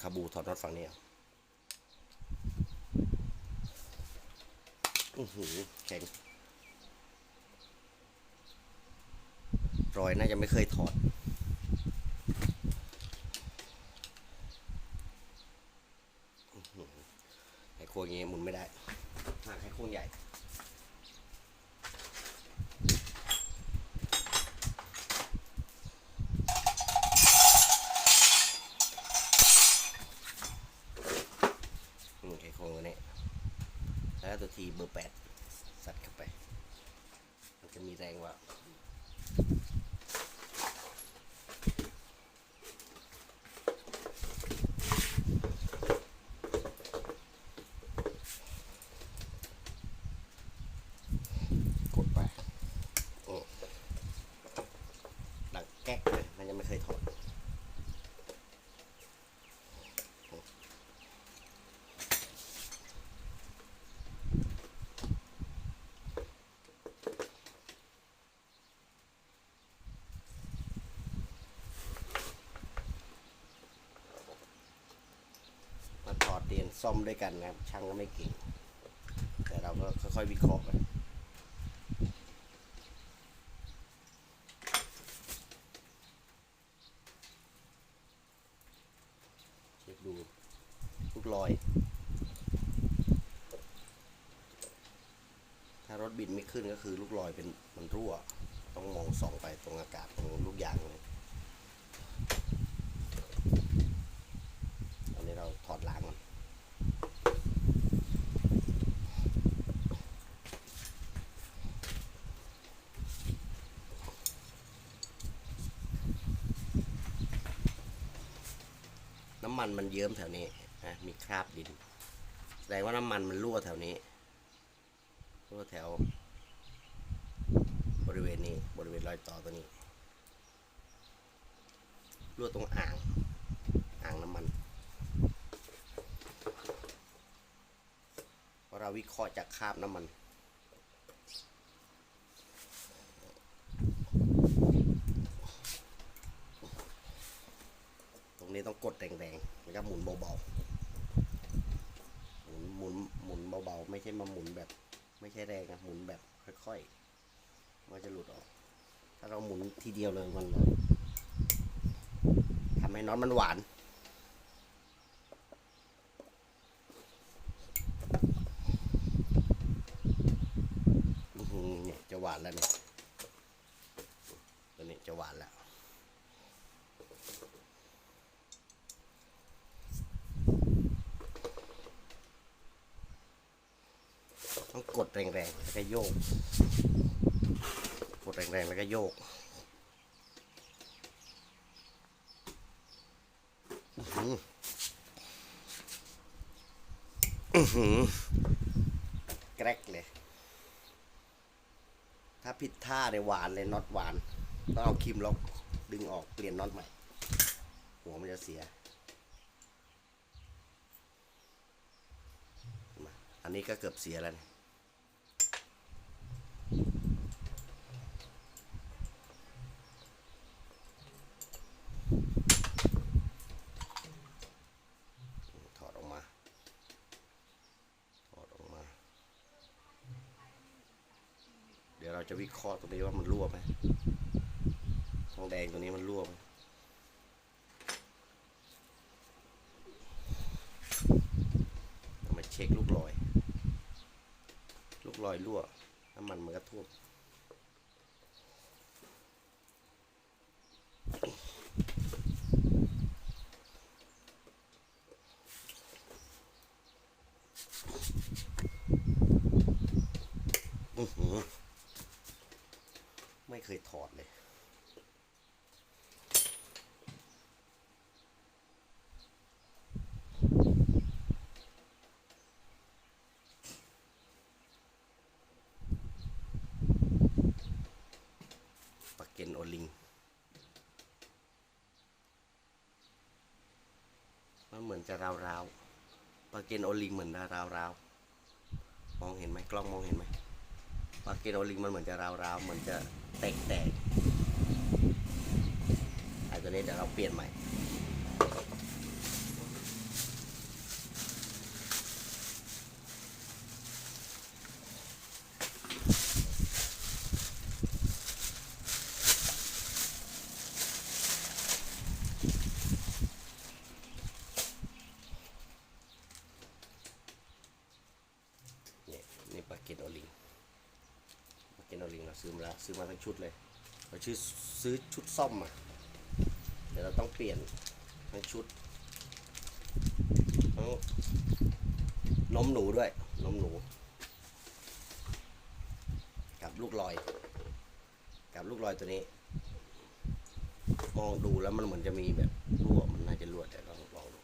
คาบูถอดน็อตฝั่งนี้เอาอือหือแข็งรอยน่าจะไม่เคยถอดอื้อหือไขควงอย่างงี้หมุนไม่ได้หากไขควงใหญ่ อืมไขควงตัวนี้ แล้วตัวทีเบอร์แปดสัดเข้าไป มันจะมีแรงกว่า กดไปโอ้ดังแก๊กเลย มันยังไม่เคยถอด มาถอดเรียน ซ่อมด้วยกันนะครับ ช่างก็ไม่เก่ง แต่เราก็ค่อยๆวิเคราะห์กันเช็คดูลูกรอย ถ้ารถบินไม่ขึ้นก็คือลูกรอยเป็นมันรั่ว ต้องมองส่องไปตรงอากาศตรงลูกยางเลยตอนนี้เราถอดล้างมัน น้ำมันมันเยิ้มแถวนี้นะมีคราบดิน แสดงว่าน้ำมันมันรั่วแถวนี้รั่วแถว บริเวณนี้บริเวณรอยต่อตัวนี้รั่วตรงอ่าง อ่างน้ำมันเพราะเราวิเคราะห์จากคราบน้ำมัน ตรง นี้ต้องกดแรงๆแล้วก็หมุนเบาๆ หมุนหมุนหมุนเบาๆ ไม่ใช่มาหมุนแบบ ไม่ใช่แรงนะหมุนแบบค่อยๆ มันจะหลุดออก ถ้าเราหมุนทีเดียวเลยมันทำให้น็อตมันหวานเนี่ยจะหวานแล้วเนี่ยตัวนี้จะหวานแล้ว ต้อง กดแรงๆแล้วก็โยก กดแรงๆแล้วก็โยก อือหือแกรกเลย ถ้าผิดท่าเนี่ยหวานเลยน็อตหวาน ต้องเอาครีมล็อกดึงออกเปลี่ยนน็อตใหม่ หัวมันจะเสีย อันนี้ก็เกือบเสียแล้วเนี่ย ถอดออกมา ถอดออกมา เดี๋ยวเรา จะวิเคราะห์ตรงนี้ว่ามันรั่วไหมทองแดงตัวนี้มันรั่วไหมมาเช็คลูกรอย ลูกรอยรั่ว น้ำมันมันก็ท่วมอือหือ ไม่เคยถอดเลยปากเกนโอลิง มันเหมือนจะราวๆปากเกนโอลิงเหมือนราวๆมองเห็นไหมกล้องมองเห็นไหมปลาเกนโอลิงมันเหมือนจะราวๆเหมือนจะ เตกแตกไอ้ตัวนี้เดี๋ยวเราเปลี่ยนใหม่นี่ปลาเกล็ดโอลิง ซื้อมาซื้อมาทั้งชุดเลยเราชื่อซื้อชุดซ่อมมาเดี๋ยวเราต้องเปลี่ยนทั้งชุดทั้งนมหนูด้วยนมหนู กับลูกลอย กับลูกลอยตัวนี้ มองดูแล้วมันเหมือนจะมีแบบรั่วมันน่าจะรั่วแต่ลองลองดู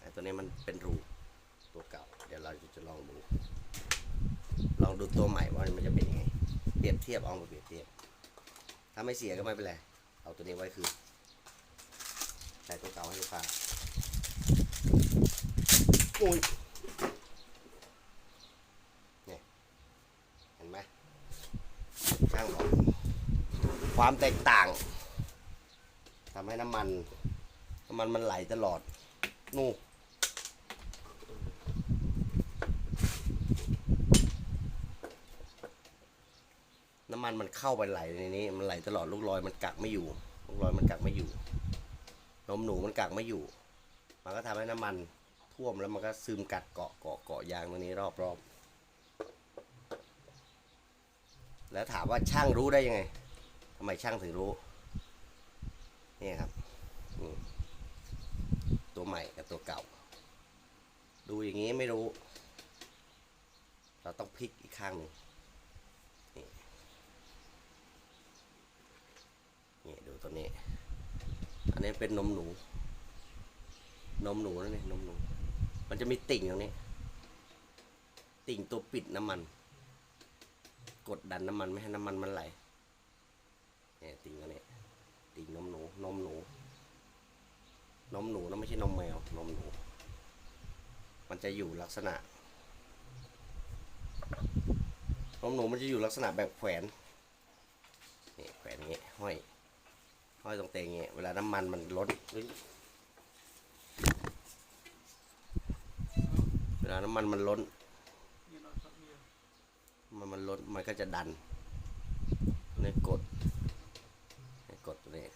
ไอ้ตัว นี้มันเป็นรูตัวเก่า เดี๋ยวเราจะลองดู ลองดูตัวใหม่ว่ามันจะเป็นยังไง เปรียบเทียบเอามาเปรียบเทียบ ถ้าไม่เสียก็ไม่เป็นไร เอาตัวนี้ไว้คือใส่ตัวเก่าให้ลูกค้าโอ้ยเนี่ยเห็นไหมช่างบอกความแตกต่างทำให้น้ำมันน้ำมันมันไหลตลอดนู่น น้ำมันมันเข้าไปไหลในนี้ มันไหลตลอดลูกลอยมันกักไม่อยู่ ลูกลอยมันกักไม่อยู่ นมหนูมันกักไม่อยู่ มันก็ทำให้น้ำมันท่วมแล้วมันก็ซึมกัดเกาะเกาะเกาะยางตรงนี้รอบรอบแล้วถามว่าช่างรู้ได้ยังไงทำไมช่างถึงรู้นี่ครับตัวใหม่กับตัวเก่า ดูอย่างนี้ไม่รู้ เราต้องพลิกอีกข้างหนึ่งนี่นี่ดู ตัวนี้ อันนี้เป็นนมหนู นมหนูนั่นนี่นมหนู มันจะมีติ่งตรงนี้ ติ่งตัวปิดน้ำมัน กดดันน้ำมันไม่ให้น้ำมันมันไหลเนี่ยติ่งอันนี้ ติ่งนมหนู นมหนู นมหนูนะไม่ใช่นมแมว นมหนู มันจะอยู่ลักษณะนมหนูมันจะอยู่ลักษณะแบบแขวนนี่แขวนงี้ห้อย ห้อยตรงเตงเงี้ยเวลาน้ำมันมันล้นเฮ้ยเวลาน้ำมันมันล้น มันมันล้นมันก็จะดันในกดในกดตัวนี้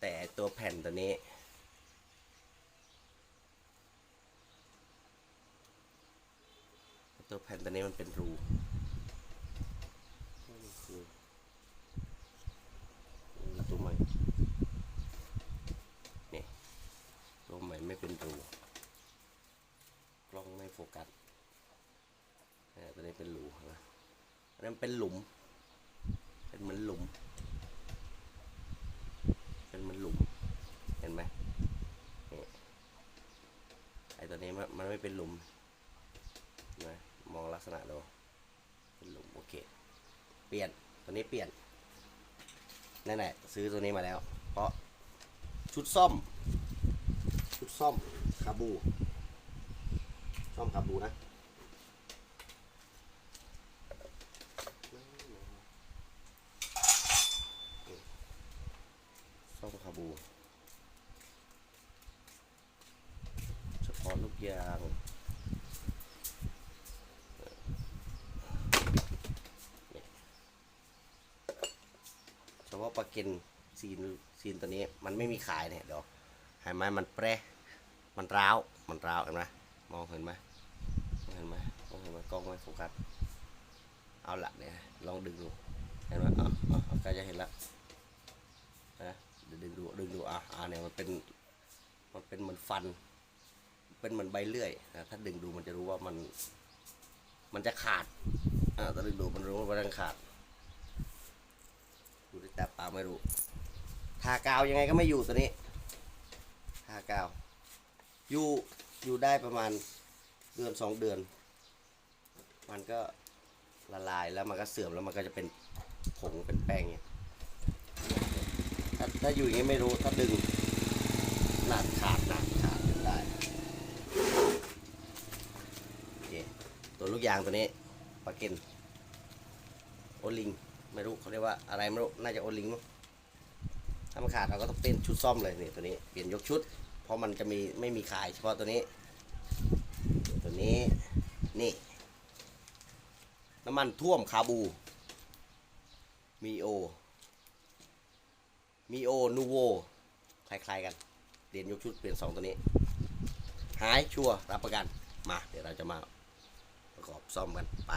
แต่ตัวแผ่นตัวนี้ตัวแผ่นตัวนี้มันเป็นรูนี่คือนี่ตัวใหม่นี่ตัวใหม่ไม่เป็นรูกล้องไม่โฟกัสอ่าตัวนี้เป็นรูนะ อันนั้นเป็นหลุม เป็นเหมือนหลุม เป็นเหมันหลุม เห็นไหมนี่ไอตัวนี้มันมันไม่เป็นหลุมนไหมมองลักษณะดูเป็นหลุมโอเค เปลี่ยน ตัวนี้เปลี่ยนนั่นแหละซื้อตัวนี้มาแล้ว เพราะชุดซ่อม ชุดซ่อมคาบู ซ่อมคาบูนะ ซ่อมคาบู เฉพาะลูกยางเฉพาะปลาเก็นซีนซีนตัวนี้มันไม่มีขายเนี่ยเดี๋ยวเห็นไหมมันแปรมันร้าว มันร้าวเห็นไหมมองเห็นไหมเห็นไหมมองเห็นไหมกล้องไม่โฟกัสเอาละเนี่ยลองดึงดูเห็นไหมอ๋ออ๋อใกล้จะเห็นแล้ว เดี๋ยวดึงดูดึงดูอะอ่าเนี่ยมันเป็นมันเป็นเหมือนฟัน เป็นเหมือนใบเลื่อยนะถ้าดึงดูมันจะรู้ว่ามัน มันจะขาดอ่าถ้าดึงดูมันรู้ว่ามันขาดดูด้วยตาเปล่าไม่รู้ทากาวยังไงก็ไม่อยู่ตัวนี้ทากาว อยู่อยู่ได้ประมาณเดือนสองเดือน มันก็ละลายแล้วมันก็เสื่อมแล้วมันก็จะเป็นผงเป็นแป้งเนี่ย ถ้าอยู่อย่างนี้ไม่รู้ถ้าดึงหนาดขาดหนาดขาดได้โอเคตัวลูกยางตัวนี้ปลาเก็นโอลิง ไม่รู้เขาเรียกว่าอะไรไม่รู้น่าจะโอลิงมั้งถ้ามันขาดเราก็ต้องเปลี่ยนชุดซ่อมเลยนี่ตัวนี้เปลี่ยนยกชุด เพราะมันจะมีไม่มีขายเฉพาะตัวนี้ ตัวนี้นี่ น้ำมันท่วมคาบูมีโอ มีโอนูโวคล้ายๆกันเปลี่ยนยกชุดเปลี่ยนสองตัวนี้ หายชัวร์รับประกัน มา เดี๋ยวเราจะมาประกอบซ่อมกันไป